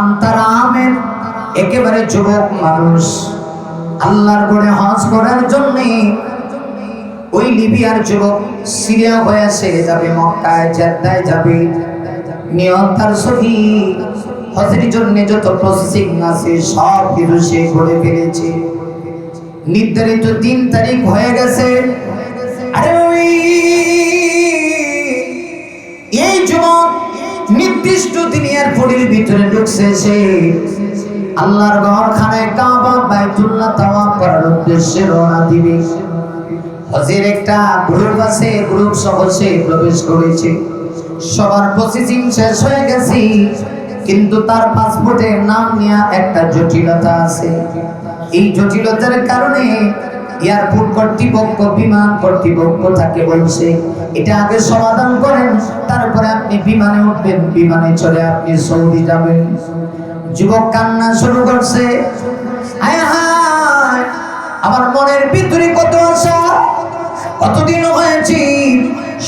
নাম তার একেবারে যুবক মানুষ। আল্লাহর গড়ে হজ করার জন্য ওই লিবিয়ার যুবক সিরিয়া হয়ে সেরে যাবে, মক্কায়, জেদ্দায় যাবে। নিয়ম তার সহি। হজের জন্য যত প্রসেসিং আছে, সব কিছু সে করে ফেলেছে। নির্ধারিত তিন তারিখ হয়ে গেছে। আরে ওই এই যুবক নির্দিষ্ট দিন এয়ারপোর্টের ভিতরে ঢুকছে আল্লাহর ঘর খানে কাবা, বাইতুল্লাহ তাওয়াফ করার উদ্দেশ্যে রওনা দিবে। হজের একটা গ্রুপ আছে, গ্রুপ সহ সে প্রবেশ করেছে। সবার প্রসেসিং শেষ হয়ে গেছে, কিন্তু তার পাসপোর্টে নাম নিয়ে একটা জটিলতা আছে। এই জটিলতার কারণে এয়ারপোর্ট কর্তৃপক্ষ, বিমান কর্তৃপক্ষ তাকে বলছে, এটা আগে সমাধান করেন তারপরে আপনি বিমানে উঠবেন, বিমানে চলে আপনি সৌদি যাবেন। যুবক কান্না শুরু করছে। আমার মনের ভিতরে কত আশা, কতদিন হয়েছি?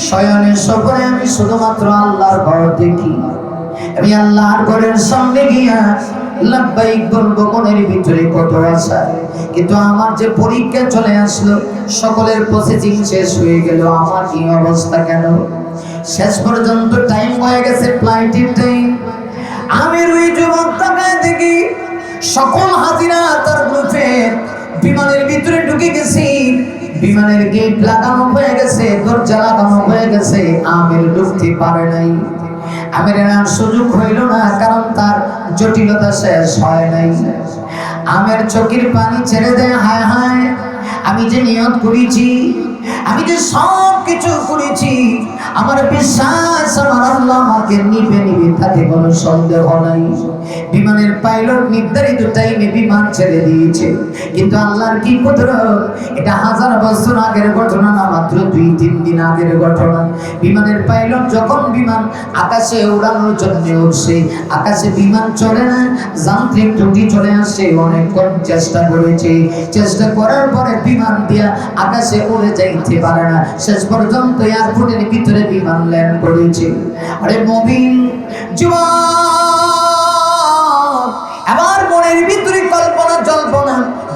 শয়নের সফরে আমি শুধুমাত্র আল্লাহর ঘর দেখি। আমি আল্লাহর ঘরের সামনে গিয়া লাভবাহিক বলব, মনের ভিতরে কত আশা। কিন্তু আমার যে পরীক্ষা চলে আসলো, সকলের প্রসেসিং শেষ হয়ে গেল। আমার কি অবস্থা কেন? শেষ পর্যন্ত টাইম হয়ে গেছে ফ্লাইটের টাইম আমি ওই যুবক তাকায় দেখি সকল হাজিরা তার গ্রুপে বিমানের ভিতরে ঢুকে গেছি। বিমানের গেট লাগানো হয়ে গেছে, দরজা লাগানো হয়ে গেছে, আমের ঢুকতে পারে নাই। আমের আর সুযোগ হইল না, কারণ তার জটিলতা শেষ হয় নাই। আমের চোখের পানি ছেড়ে দেয়, হায় হায়। আমি যে নিয়ত করেছি আমি যে সব কিছু করেছি, আমার বিশ্বাস আমার আল্লাহ আমাকে নিবে নিবে তাতে কোনো সন্দেহ নাই। বিমানের পাইলট নির্ধারিত টাইমে বিমান ছেড়ে দিয়েছে। কিন্তু আল্লাহর কি কুদরত? এটা হাজার বছর আগের ঘটনা না, মাত্র দুই, তিন দিন আগের ঘটনা। বিমানের পাইলট যখন বিমান আকাশে উড়ানোর জন্য উঠছে, আকাশে বিমান চলে না, যান্ত্রিক ত্রুটি চলে আসে, অনেকক্ষণ চেষ্টা করেছে। চেষ্টা করার পরে বিমান দিয়া আকাশে উড়ে যাইতে পারে না। শেষ পর্যন্ত এয়ারপোর্টের ভিতরে বিমান ল্যান্ড করেছে। আরে মবিন জুয়ান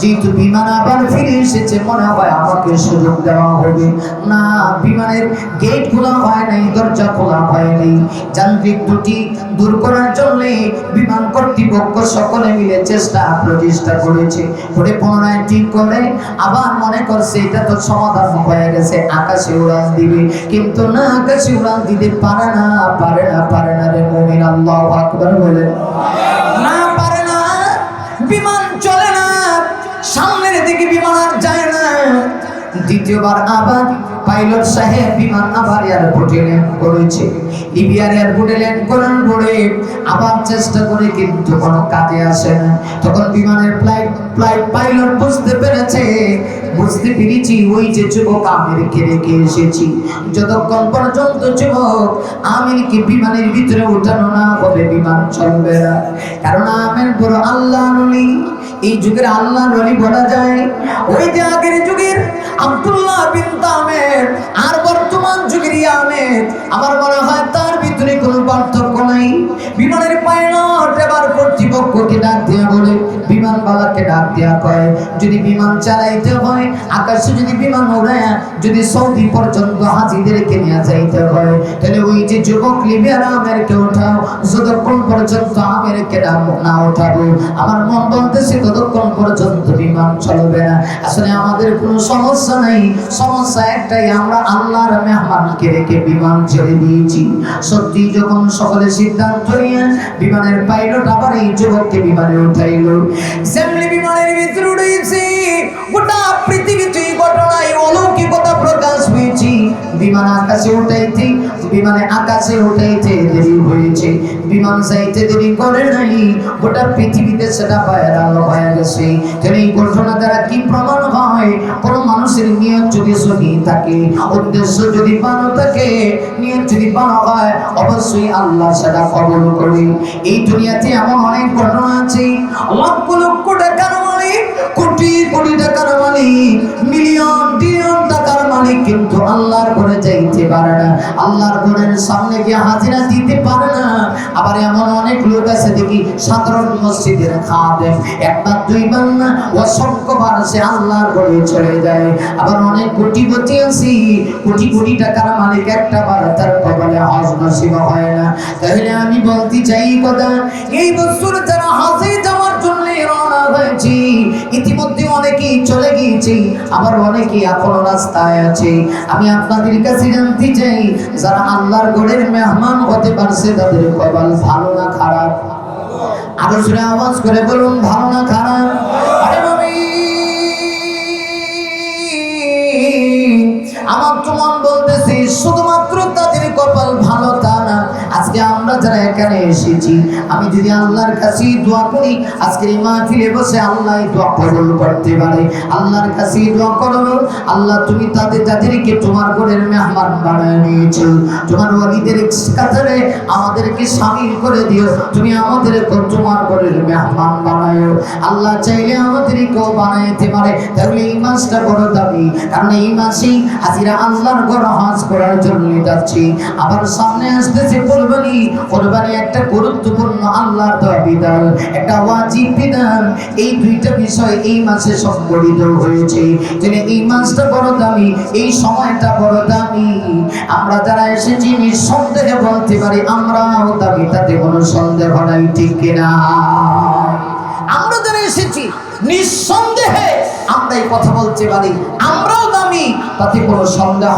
যেহেতু বিমান আবার ফিরে এসেছে। মনে হয় আমাকে সুযোগ দেওয়া হবে। না, বিমানের গেট খোলা হয় নাই, দরজা খোলা হয় নাই। যান্ত্রিক ত্রুটি দূর করার জন্য বিমান কর্তৃপক্ষ সকলে মিলে চেষ্টা প্রচেষ্টা করেছে। করে পুনরায় ঠিক করে আবার মনে করছে, এটা তো সমাধান হয়ে গেছে, আকাশে উড়ান দিবে। কিন্তু না, আকাশে উড়ান দিতে পারে না পারে না পারে না রে মুমিন, আল্লাহ আকবার বলে না, পারে না, বিমান সামনের দিকে বিমান আর যায় না। দ্বিতীয়বার আবার পাইলট সাহেব বিমান আবার এয়ারপোর্টে ল্যান্ড করেছে। লিবিয়ার এয়ারপোর্টে ল্যান্ড করার পরে আবার চেষ্টা করে কিন্তু কোনো কাজে আসে না। তখন বিমানের ফ্লাইট ফ্লাইট পাইলট বুঝতে পেরেছে, বুঝতে পেরেছি ওই যে যুবক আমিরকে রেখে এসেছি। যতক্ষণ পর্যন্ত যুবক আমিরকে বিমানের ভিতরে উঠানো না হবে, বিমান চলবে না। কারণ আমের বড় আল্লাহ নলি এই যুগের আল্লাহ নলি বলা যায়। ওই যে আগের যুগের আব্দুল্লাহ বিন তামের আর বর্তমান যুগের আমের আমার মনে হয় তার ভিতরে কোনো পার্থক্য নাই। বিমানের পাইলট এবার কর্তৃপক্ষকে ডাক দেওয়া বলে, বিমানবালাকে ডাক দেওয়া কয়, যদি বিমান চালাইতে হয়, আকাশে যদি বিমান ওড়ায় যদি সৌদি পর্যন্ত হাজিদেরকে নিয়ে যাইতে হয়, তাহলে ওই যে যুবক লিবিয়ার আমেরকে ওঠাও যতক্ষণ পর্যন্ত আমেরকে না ওঠাবো আমার মন বলতেছে, ততক্ষণ পর্যন্ত বিমান চলবে না। আসলে আমাদের কোনো সমস্যা নাই। সমস্যা একটাই, আমরা আল্লাহর মেহমানকে রেখে বিমান ছেড়ে দিয়েছি। সত্যি যখন সকলে সিদ্ধান্ত নিয়ে বিমানের পাইলট আবার এই যুবককে বিমানে উঠাইল সেমনি বিমানের ভিতরে উঠেছি, গোটা পৃথিবীতে বিমানে আকাশে উঠাইতে দেরি হয়েছে। বিমান যাইতে দেরি করে নাই। গোটা পৃথিবীতে সেটা ভাইরাল হয়ে গেছে। তাহলে এই ঘটনা দ্বারা কি প্রমাণ হয়? কোন মানুষের নিয়ত যদি সহি থাকে, উদ্দেশ্য যদি ভালো থাকে নিয়ত যদি ভালো হয়, অবশ্যই আল্লাহ সেটা কবল করে এই দুনিয়াতে এমন অনেক ঘটনা আছে। লক্ষ লক্ষ যাইতে পারে না আল্লাহর ঘরের সামনে গিয়ে হাজিরা দিতে পারে না। আবার এমন অনেক লোক আছে, দেখি সাধারণ মসজিদের খাদেম। একবার, দুইবার না, অসংখ্যবার সে আল্লাহর ঘরে চলে যায়। আবার অনেক কোটিপতি আছি। কোটি কোটি টাকার মালিক একটা বার তার কপালে হজ নসিব হয় না। তাহলে আমি বলতে চাই কথা, এই বছর যারা হজে ইতিমধ্যে অনেকেই চলে গিয়েছে, আবার অনেকেই এখনও রাস্তায় আছে। আমি আপনাদের কাছে জানতে চাই, যারা আল্লাহর গড়ের মেহমান হতে পারছে, তাদের কপাল ভালো না খারাপ? আরও জোরে আওয়াজ করে বলুন, ভালো না খারাপ? আমার তো মন বলতেছি, শুধুমাত্র তাদের কপাল ভালো যারা এখানে এসেছি, আমি যদি আল্লাহর কাছে দোয়া করি আজকের এই মাহফিলে বসে আল্লাহ দোয়া কবুল করতে পারে। আল্লাহর কাছে দোয়া করো, আল্লাহ তুমি তাদের, তাদেরকে তোমার ঘরের মেহমান বানায় নিয়েছো। তোমার ওয়ালিদের কাতারে আমাদেরকে সামিল করে দিও। তুমি আমাদেরকে তোমার ঘরের মেহমান বানায়ো আল্লাহ চাইলে আমাদেরকেও বানাইতে পারে। তাহলে এই মাসটা বড় দাবি কারণ এই মাসেই হাজিরা আল্লাহর ঘর হজ করার জন্য যাচ্ছি। আবার সামনে আসতেছে কোরবানি কোরবানি একটা গুরুত্বপূর্ণ আল্লাহর একটা ওয়াজিব বিধান। এই দুইটা বিষয় এই মাসে হয়েছে। তিনি এই মাসটা বড় দামি, এই সময়টা বড় দামি। আমরা যারা এসেছি নিঃসন্দেহে বলতে পারি, আমরাও দামি তাতে কোনো সন্দেহ নাই, ঠিক কিনা? আমরা যারা এসেছি নিঃসন্দেহে আমরা এই কথা বলতে পারি, আমরাও দামি, তাতে কোনো সন্দেহ